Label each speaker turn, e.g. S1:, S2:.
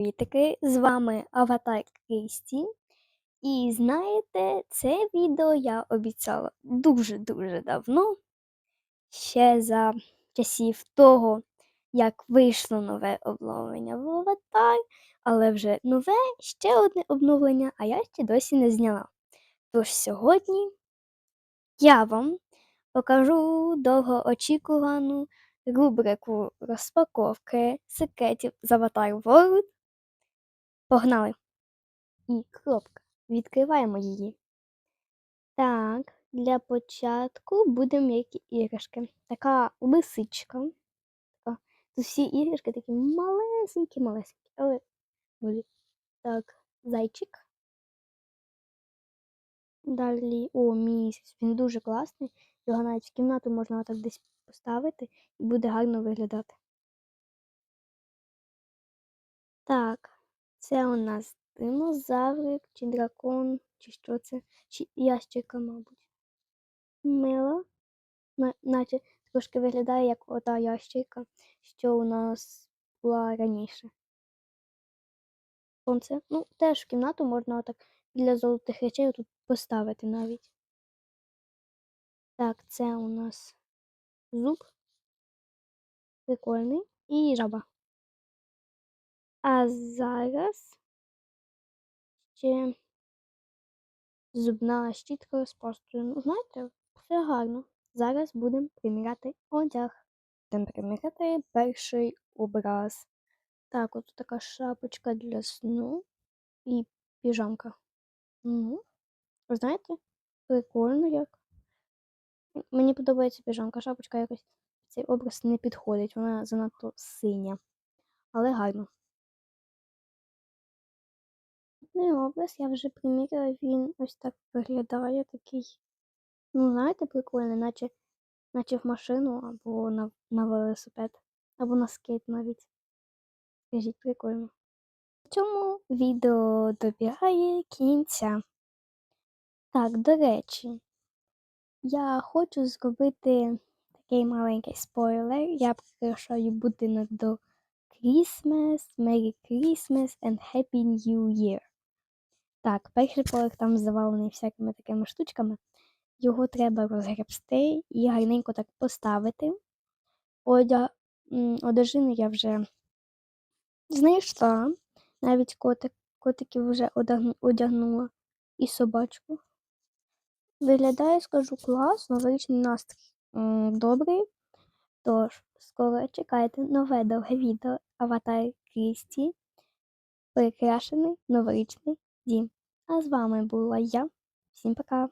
S1: Привітики, з вами Аватар Крісті. І знаєте, це відео я обіцяла дуже-дуже давно, ще за часів того, як вийшло нове обновлення в Аватар, але вже нове ще одне обновлення, а я ще досі не зняла. Тож сьогодні я вам покажу довгоочікувану рубрику розпаковки секретів з Avatar World. Погнали! І кропка. Відкриваємо її. Так, для початку будемо м'які іграшки. Така лисичка. Тут всі іграшки такі малесенькі-малесенькі, але. Так, зайчик. Далі, о, місяць. Він дуже класний. Його навіть в кімнату можна отак десь поставити і буде гарно виглядати. Так, це у нас динозаврик, чи дракон, чи що це, чи ящерка, мабуть. Мила, наче трошки виглядає як ота ящерка, що у нас була раніше. Сонце. Ну, теж кімнату можна отак для золотих речей тут поставити навіть. Так, це у нас зуб. Прикольний. І жаба. А зараз ще зубна щітка пастою. Ну, знаєте, все гарно. Зараз будемо приміряти одяг. Будемо приміряти перший образ. Так, от така шапочка для сну і піжамка. Ну, ви знаєте, прикольно як. Мені подобається піжамка, шапочка якось цей образ не підходить, вона занадто синя, але гарно. Наступний образ я вже приміряла, він ось так виглядає такий. Ну, знаєте, прикольний, наче, наче в машину або на, на велосипед, або на скейт навіть. Скажіть, прикольно. В цьому відео добігає кінця. Так, до речі, я хочу зробити такий маленький спойлер. Я прикрашаю будинок до Christmas, Merry Christmas and Happy New Year. Так, перший поверх там завалений всякими такими штучками. Його треба розгребсти і гарненько так поставити. Одя... Одежину я вже знайшла. Навіть котик, котиків вже одягнула і собачку. Виглядає, скажу, клас, новорічний настрій добрий. Тож, скоро чекайте нове довге відео Аватар Крісті. Прикрашений новорічний дім. А з вами була я. Всім пока!